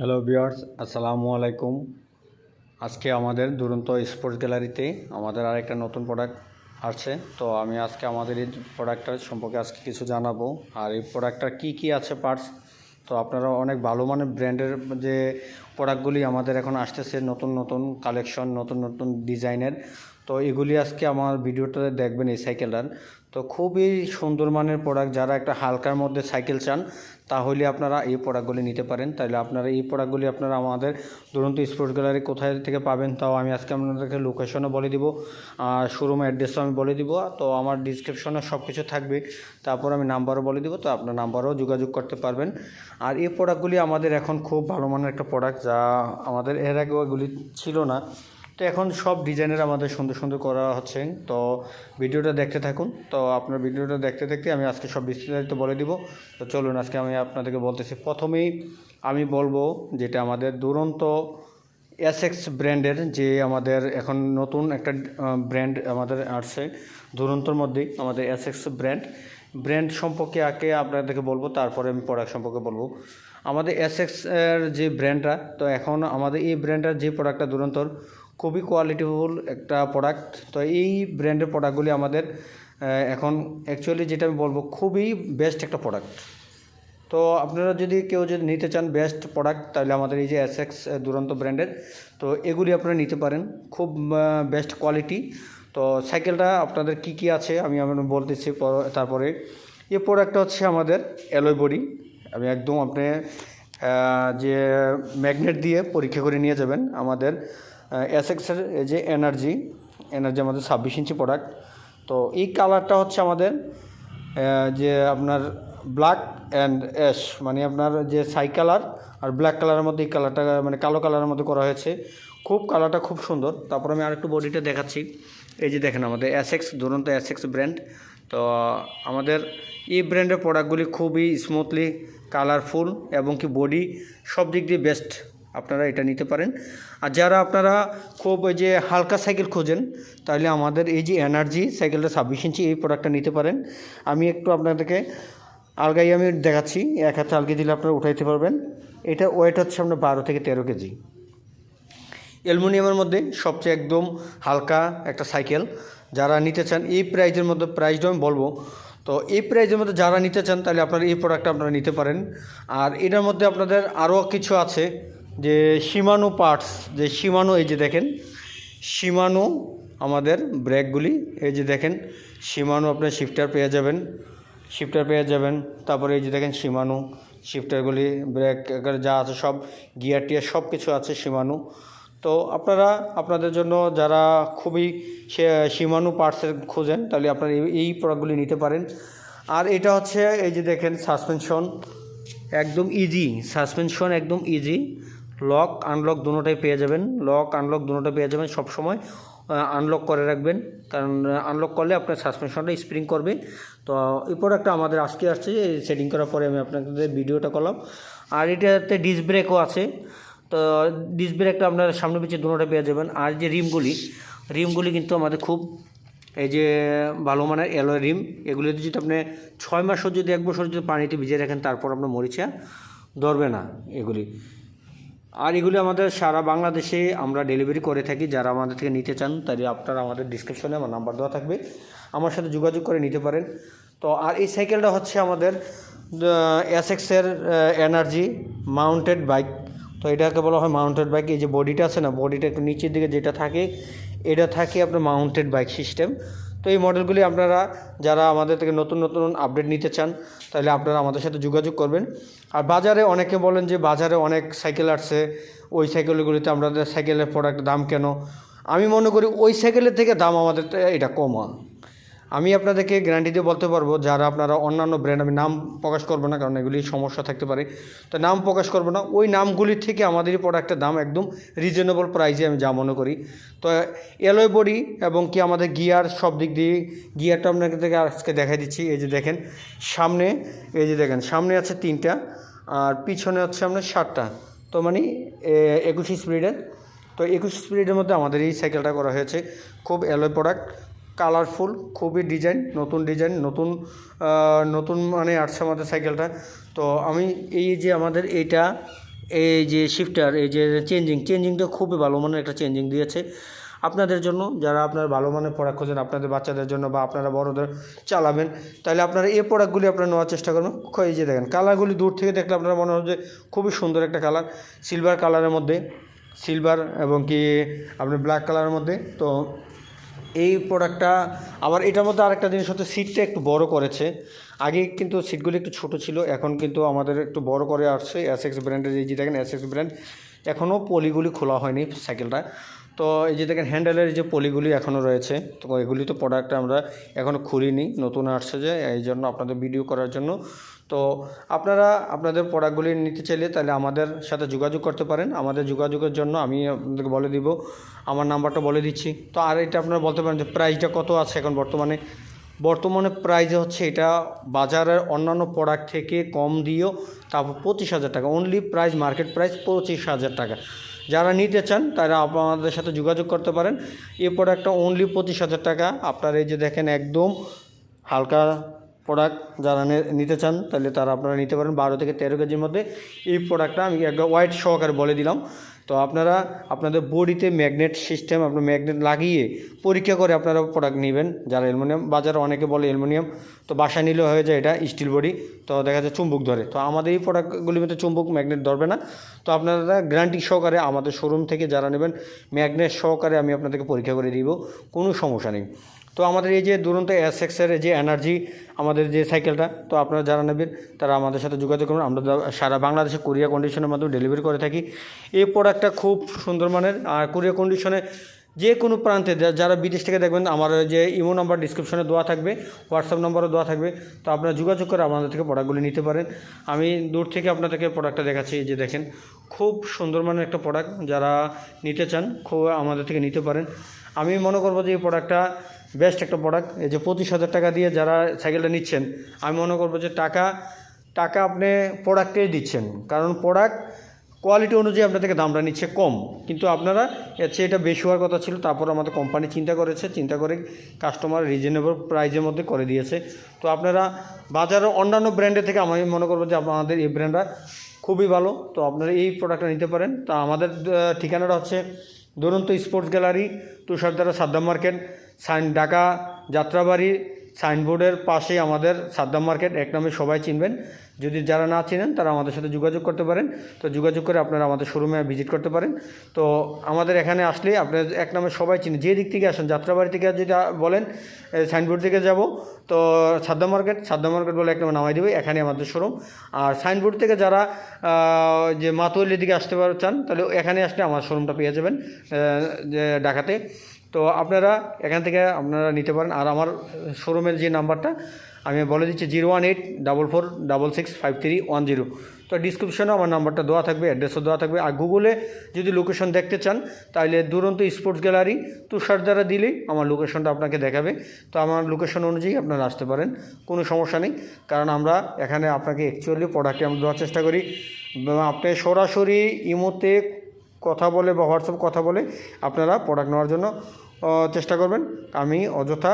Hello viewers আসসালামু আলাইকুম আজকে আমাদের দুরন্ত স্পোর্টস গ্যালারিতে আমাদের আরেকটা নতুন প্রোডাক্ট আছে তো আমি আজকে আমাদের এই প্রোডাক্টটার সম্পর্কে আজকে কিছু জানাব। আর এই প্রোডাক্টটার কী কী আছে পার্টস তো আপনারা অনেক ভালো মানের ব্র্যান্ডের যে প্রোডাক্টগুলি আমাদের এখন আসতেছে, নতুন নতুন কালেকশন নতুন নতুন ডিজাইনের তো এগুলি আজকে আমার ভিডিওটাতে দেখবেন এই সাইকেলটার তো খুবই সুন্দর মানের প্রোডাক্ট যারা একটা হালকার মধ্যে সাইকেল চান, তাহলে আপনারা এই প্রোডাক্টগুলি নিতে পারেন। তাহলে আপনারা এই প্রোডাক্টগুলি আপনারা আমাদের দুরন্ত স্পোর্টস গ্যালারি কোথায় থেকে পাবেন, তাও আমি আজকে আপনাদেরকে লোকেশনও বলে দিব। আর শোরুম অ্যাড্রেসও আমি বলে দিব। তো আমার ডিসক্রিপশনে সব কিছু থাকবে। তারপর আমি নাম্বারও বলে দিব, তো আপনার নাম্বারও যোগাযোগ করতে পারবেন। আর এই প্রোডাক্টগুলি আমাদের এখন খুব ভালো মানের একটা প্রোডাক্ট যা আমাদের এর আগে ওগুলি ছিল না। তো এখন সব ডিজাইনের আমাদের সুন্দর সুন্দর করা হচ্ছে। তো ভিডিওটা দেখতে থাকুন। তো আপনার ভিডিওটা দেখতে দেখতে আমি আজকে সব বিস্তারিত বলে দিব। তো চলুন, আজকে আমি আপনাদেরকে বলতেছি। প্রথমেই আমি বলব যেটা আমাদের দুরন্ত এসএক্স ব্র্যান্ডের যে আমাদের এখন নতুন একটা ব্র্যান্ড আমাদের আসছে। দুরন্তর মধ্যেই আমাদের এসএক্স ব্র্যান্ড। ব্র্যান্ড সম্পর্কে আগে আপনাদেরকে বলব, তারপরে আমি প্রোডাক্ট সম্পর্কে বলব। আমাদের এসএক্স এর যে ব্র্যান্ডটা, তো এখন আমাদের এই ব্র্যান্ডটার যে প্রোডাক্টটা দুরন্তর খুবই কোয়ালিটিফুল একটা প্রোডাক্ট তো এই ব্র্যান্ডের প্রোডাক্টগুলি আমাদের এখন অ্যাকচুয়ালি যেটা আমি বলব, খুবই বেস্ট একটা প্রোডাক্ট তো আপনারা যদি কেউ যদি নিতে চান বেস্ট প্রোডাক্ট তাহলে আমাদের এই যে এস এক্স দুরন্ত ব্র্যান্ডের তো এগুলি আপনারা নিতে পারেন। খুব বেস্ট কোয়ালিটি তো সাইকেলটা আপনাদের কি কি আছে, আমি আপনার বলতেছি, পর- তারপরে। এই প্রোডাক্টটা হচ্ছে আমাদের অ্যালয় বডি আমি একদম আপনি যে ম্যাগনেট দিয়ে পরীক্ষা করে নিয়ে যাবেন আমাদের এস এক্সের যে এনার্জি এনার্জি আমাদের ছাব্বিশ ইঞ্চি প্রোডাক্ট তো এই কালারটা হচ্ছে আমাদের যে আপনার ব্ল্যাক অ্যান্ড অ্যাশ মানে আপনার যে সাই কালার আর ব্ল্যাক কালারের মধ্যে এই কালারটা মানে কালো কালারের মধ্যে করা হয়েছে। খুব কালারটা খুব সুন্দর। তারপর আমি আরেকটু বডিটা দেখাচ্ছি। এই যে দেখেন আমাদের অ্যাসেক্স দুরন্ত অ্যাসেক্স ব্র্যান্ড তো আমাদের এই ব্র্যান্ডের প্রোডাক্টগুলি খুবই স্মুথলি কালারফুল এবং কি বডি সব দিক দিয়ে বেস্ট আপনারা এটা নিতে পারেন। আর যারা আপনারা খুব যে হালকা সাইকেল খোঁজেন, তাহলে আমাদের এই যে এনার্জি সাইকেলটা ছাব্বিশ ইঞ্চি এই প্রোডাক্টটা নিতে পারেন। আমি একটু আপনাদেরকে আলগাই আমি দেখাচ্ছি, এক হাতে আলগি দিলে আপনারা উঠাইতে পারবেন। এটা ওয়েট হচ্ছে আপনার বারো থেকে তেরো কেজি। অ্যালুমিনিয়ামের মধ্যে সবচেয়ে একদম হালকা একটা সাইকেল। যারা নিতে চান, এই প্রাইজের মধ্যে প্রাইসটা আমি বলব। তো এই প্রাইজের মধ্যে যারা নিতে চান, তাহলে আপনারা এই প্রোডাক্টটা আপনারা নিতে পারেন। আর এটার মধ্যে আপনাদের আরও কিছু আছে। যে সীমানো পার্টস যে সীমানো, এই যে দেখেন, সীমানো আমাদের ব্রেকগুলি এই যে দেখেন, সীমানো আপনার শিফটার পেয়ে যাবেন শিফটার পেয়ে যাবেন, তারপরে এই যে দেখেন সীমানো শিফটারগুলি ব্রেক যা আছে সব গিয়ার টিয়ার সব কিছু আছে সীমানো। তো আপনারা, আপনাদের জন্য যারা খুবই সীমানু পার্টসের খোঁজেন, তাহলে আপনারা এই প্রোডাক্টগুলি নিতে পারেন। আর এটা হচ্ছে, এই যে দেখেন সাসপেনশন একদম ইজি সাসপেনশন একদম ইজি লক আনলক দুটোটাই পেয়ে যাবেন। লক আনলক দুটোটা পেয়ে যাবেন। সব সময় আনলক করে রাখবেন। কারণ আনলক করলে আপনার সাসপেনশনটা স্প্রিং করবে। তো এই প্রোডাক্টটা আমাদের আজকে আসছে সেটিং করার পরে আমি আপনাদের ভিডিওটা করলাম। আর এটাতে ডিস ব্রেকও আছে। তো ডিস ব্রেকটা আপনার সামনে পিছিয়ে দুটোটা পেয়ে যাবেন। আর যে রিমগুলি রিমগুলি কিন্তু আমাদের খুব, এই যে, ভালো মানের অ্যালয় রিম। এগুলিতে যদি আপনি ছয় মাসও যদি, এক বছর যদি পানিতে ভিজিয়ে রাখেন, তারপর আপনার মরিচা ধরবে না এগুলি। আর এগুলি আমাদের সারা বাংলাদেশে আমরা ডেলিভারি করে থাকি। যারা আমাদের থেকে নিতে চান, তাহলে আপনারা আমাদের ডিসক্রিপশনে আমার নাম্বার দেওয়া থাকবে। আমার সাথে যোগাযোগ করে নিতে পারেন। তো আর এই সাইকেলটা হচ্ছে আমাদের এসএক্সের এনার্জি মাউন্টেড বাইক তো এটাকে বলা হয় মাউন্টেড বাইক এই যে বডিটা আছে না বডিটা একটু নিচের দিকে যেটা থাকে, এটা থাকে আপনার মাউন্টেড বাইক সিস্টেম তো এই মডেলগুলি আপনারা যারা আমাদের থেকে নতুন নতুন আপডেট নিতে চান, তাহলে আপনারা আমাদের সাথে যোগাযোগ করবেন। আর বাজারে অনেকে বলেন যে বাজারে অনেক সাইকেল আসছে, ওই সাইকেলগুলিতে আমাদের সাইকেলের প্রোডাক্ট দাম কেন? আমি মনে করি ওই সাইকেলের থেকে দাম আমাদের এটা কমা আমি আপনাদেরকে গ্যারান্টি দিয়ে বলতে পারব, যারা আপনারা অন্যান্য ব্র্যান্ড আমি নাম প্রকাশ করব না, কারণ এগুলি সমস্যা থাকতে পারে। তো নাম প্রকাশ করব না, ওই নামগুলির থেকে আমাদের প্রোডাক্টের দাম একদম রিজনেবল প্রাইসে আমি যা মনে করি। তো এলয় বডি এবং কি আমাদের গিয়ার সব দিক দিয়ে গিয়ারটা আপনাকে থেকে আজকে দেখাই দিচ্ছি, এই যে দেখেন, সামনে, এই যে দেখেন, সামনে আছে তিনটা, আর পিছনে হচ্ছে আপনার সাতটা। তো মানে একুশ স্পিডের তো একুশ স্পিডের মধ্যে আমাদের এই সাইকেলটা করা হয়েছে, খুব অ্যালয় প্রোডাক্ট কালারফুল, খুবই ডিজাইন নতুন ডিজাইন নতুন নতুন মানে আসছে আমাদের সাইকেলটা তো আমি এই যে আমাদের এইটা, এই যে শিফটার এই যে চেঞ্জিং চেঞ্জিংটা খুবই ভালো মানের একটা চেঞ্জিং দিয়েছে। আপনাদের জন্য, যারা আপনার ভালো মানের প্রোডাক্ট খোঁজেন, আপনাদের বাচ্চাদের জন্য বা আপনারা বড়দের চালাবেন, তাহলে আপনারা এই প্রোডাক্টগুলি আপনারা নেওয়ার চেষ্টা করবেন। এই যে দেখেন কালারগুলি দূর থেকে দেখলে আপনারা মনে হয় যে খুবই সুন্দর একটা কালার সিলভার কালারের মধ্যে সিলভার এবং কি, আপনার ব্ল্যাক কালারের মধ্যে, তো এই প্রোডাক্টটা আবার এটার মধ্যে আরেকটা জিনিস হচ্ছে সিটটা একটু বড় করেছে। আগে কিন্তু সিটগুলি একটু ছোট ছিল, এখন কিন্তু আমাদের একটু বড় করে আসছে। এস এক্স ব্র্যান্ডের এই যে দেখেন এস এক্স ব্র্যান্ড এখনও পলিগুলি খোলা হয়নি সাইকেলটা তো এই যে দেখেন হ্যান্ডেলের যে পলিগুলি এখনও রয়েছে, তো এগুলি তো প্রোডাক্ট আমরা এখনও খুলিনি, নতুন আসছে যে, এই জন্য আপনাদের ভিডিও করার জন্য। তো আপনারা আপনাদের প্রোডাক্টগুলি নিতে চাইলে তাহলে আমাদের সাথে যোগাযোগ করতে পারেন। আমাদের যোগাযোগের জন্য আমি আপনাদেরকে বলে দিব, আমার নাম্বারটা বলে দিচ্ছি। তো আর এটা আপনারা বলতে পারেন যে প্রাইসটা কত আছে এখন বর্তমানে? বর্তমানে প্রাইস হচ্ছে এটা বাজারের অন্যান্য প্রোডাক্ট থেকে কম দিয়েও তারপর পঁচিশ হাজার টাকা অনলি প্রাইস মার্কেট প্রাইস পঁচিশ হাজার টাকা। যারা নিতে চান, তারা আপনাদের সাথে যোগাযোগ করতে পারেন। এরপর প্রোডাক্টটা অনলি পঁচিশ হাজার টাকা। আপনারা এই যে দেখেন, একদম হালকা প্রোডাক্ট যারা নিতে চান, তাহলে তারা আপনারা নিতে পারেন বারো থেকে তেরো কেজির মধ্যে। এই প্রোডাক্টটা আমি একদম হোয়াইট সহকারে বলে দিলাম। তো আপনারা আপনাদের বডিতে ম্যাগনেট সিস্টেম আপনার ম্যাগনেট লাগিয়ে পরীক্ষা করে আপনারা প্রোডাক্ট নেবেন। যারা অ্যালুমিনিয়াম, বাজারে অনেকে বলে অ্যালুমিনিয়াম, তো বাসা নিলেও হয়ে যায়, এটা স্টিল বডি তো দেখা যায় চুম্বুক ধরে। তো আমাদের এই প্রোডাক্টগুলির মধ্যে চুম্বুক ম্যাগনেট ধরবে না। তো আপনারা গ্যারান্টি সহকারে আমাদের শোরুম থেকে যারা নেবেন ম্যাগনেট সহকারে আমি আপনাদেরকে পরীক্ষা করে দিব। কোনো সমস্যা নেই। তো আমাদের এই যে দুরন্ত এস এক্সের যে এনার্জি, আমাদের যে সাইকেলটা, তো আপনারা যারা নেবেন, তারা আমাদের সাথে যোগাযোগ করুন। আমরা সারা বাংলাদেশে কোরিয়া কন্ডিশনের মাধ্যমে ডেলিভারি করে থাকি। এই প্রোডাক্টটা খুব সুন্দর মানের। আর কোরিয়া কন্ডিশনে যে কোনো প্রান্তে যারা বিদেশ থেকে দেখবেন, আমার যে ইমো নাম্বার ডিসক্রিপশনে দেওয়া থাকবে হোয়াটসঅ্যাপ নাম্বারও দেওয়া থাকবে। তো আপনারা যোগাযোগ করে আমাদের থেকে প্রোডাক্টগুলি নিতে পারেন। আমি দূর থেকে আপনাদেরকে প্রোডাক্টটা দেখাচ্ছি যে দেখেন। খুব সুন্দর মানের একটা প্রোডাক্ট যারা নিতে চান, খুব আমাদের থেকে নিতে পারেন। আমি মনে করব যে এই প্রোডাক্টটা বেস্ট একটা প্রোডাক্ট এই যে পঁচিশ হাজার টাকা দিয়ে যারা সাইকেলটা নিচ্ছেন, আমি মনে করব যে টাকা টাকা আপনি প্রোডাক্টেই দিচ্ছেন। কারণ প্রোডাক্ট কোয়ালিটি অনুযায়ী আপনার থেকে দামটা নিচ্ছে কম। কিন্তু আপনারা, এর চেয়ে এটা বেশি হওয়ার কথা ছিল, তারপর আমাদের কোম্পানি চিন্তা করেছে, চিন্তা করে কাস্টমার রিজনেবল প্রাইজের মধ্যে করে দিয়েছে। তো আপনারা বাজারের অন্যান্য ব্র্যান্ডের থেকে আমি মনে করব যে আমাদের এই ব্র্যান্ডটা খুবই ভালো। তো আপনারা এই প্রোডাক্টটা নিতে পারেন। তা আমাদের ঠিকানাটা হচ্ছে দুরন্ত স্পোর্টস গ্যালারি, তুষারদারা সাদ্দাম মার্কেট। সাইন ঢাকা যাত্রাবাড়ি সাইনবোর্ডের পাশেই আমাদের সাদ্দাম মার্কেট, এক নামে সবাই চিনবেন। যদি যারা না চিনেন, তারা আমাদের সাথে যোগাযোগ করতে পারেন। তো যোগাযোগ করে আপনারা আমাদের শোরুমে ভিজিট করতে পারেন। তো আমাদের এখানে আসলে আপনার এক নামে সবাই চিনে। যে দিক থেকে আসেন, যাত্রাবাড়ি থেকে যদি বলেন সাইনবোর্ড থেকে যাব। তো সাদ্দাম মার্কেট সাদ্দাম মার্কেট বলে এক নামে নামাই দেবে এখানে আমাদের শোরুম। আর সাইনবোর্ড থেকে যারা যে মাতুয়ালির দিকে আসতে চান, তাহলে এখানে আসলে আমার শোরুমটা পেয়ে যাবেন যে ঢাকাতে। তো আপনারা এখান থেকে আপনারা নিতে পারেন। আর আমার শোরুমের যে নাম্বারটা, আমি বলে দিচ্ছি zero one eight, double four, double six, five three, one zero. তো ডিসক্রিপশনে আমার নাম্বারটা দেওয়া থাকবে, অ্যাড্রেসও দেওয়া থাকবে। আর গুগলে যদি লোকেশন দেখতে চান, তাহলে দুরন্ত স্পোর্টস গ্যালারি তুষার দ্বারা দিলেই আমার লোকেশনটা আপনাকে দেখাবে। তো আমার লোকেশন অনুযায়ী আপনারা আসতে পারেন, কোনো সমস্যা নেই। কারণ আমরা এখানে আপনাকে অ্যাকচুয়ালি প্রোডাক্টে আমরা দেওয়ার চেষ্টা করি। আপনি সরাসরি ইমোতে কথা বলে বা হোয়াটসঅ্যাপ কথা বলে আপনারা প্রোডাক্ট নেওয়ার জন্য চেষ্টা করবেন। আমি অযথা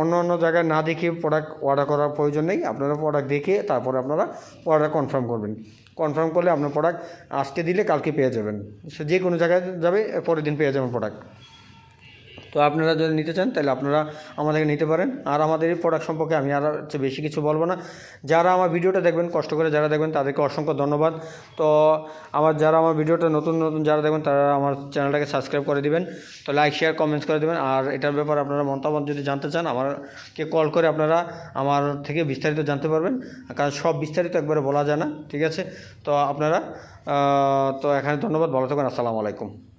অন্য অন্য জায়গায় না দেখে প্রোডাক্ট অর্ডার করার প্রয়োজন নেই। আপনারা প্রোডাক্ট দেখে তারপরে আপনারা অর্ডার কনফার্ম করবেন। কনফার্ম করলে আপনার প্রোডাক্ট আজকে দিলে কালকে পেয়ে যাবেন। সে যে কোনো জায়গায় যাবে, পরের দিন পেয়ে যাবেন প্রোডাক্ট তো আপনারা যদি নিতে চান, তাহলে আপনারা আমাদেরকে নিতে পারেন। আর আমাদের এই প্রোডাক্ট সম্পর্কে আমি আর হচ্ছে বেশি কিছু বলব না। যারা আমার ভিডিওটা দেখবেন, কষ্ট করে যারা দেখবেন, তাদেরকে অসংখ্য ধন্যবাদ। তো আমার যারা আমার ভিডিওটা নতুন নতুন যারা দেখবেন, তারা আমার চ্যানেলটাকে সাবস্ক্রাইব করে দিবেন। তো লাইক শেয়ার কমেন্টস করে দেবেন। আর এটার ব্যাপারে আপনারা মতামত যদি জানতে চান, আমারকে কল করে আপনারা আমার থেকে বিস্তারিত জানতে পারবেন। কারণ সব বিস্তারিত একবারে বলা যায় না, ঠিক আছে? তো আপনারা তো এখানে ধন্যবাদ। ভালো থাকবেন আসসালামু আলাইকুম।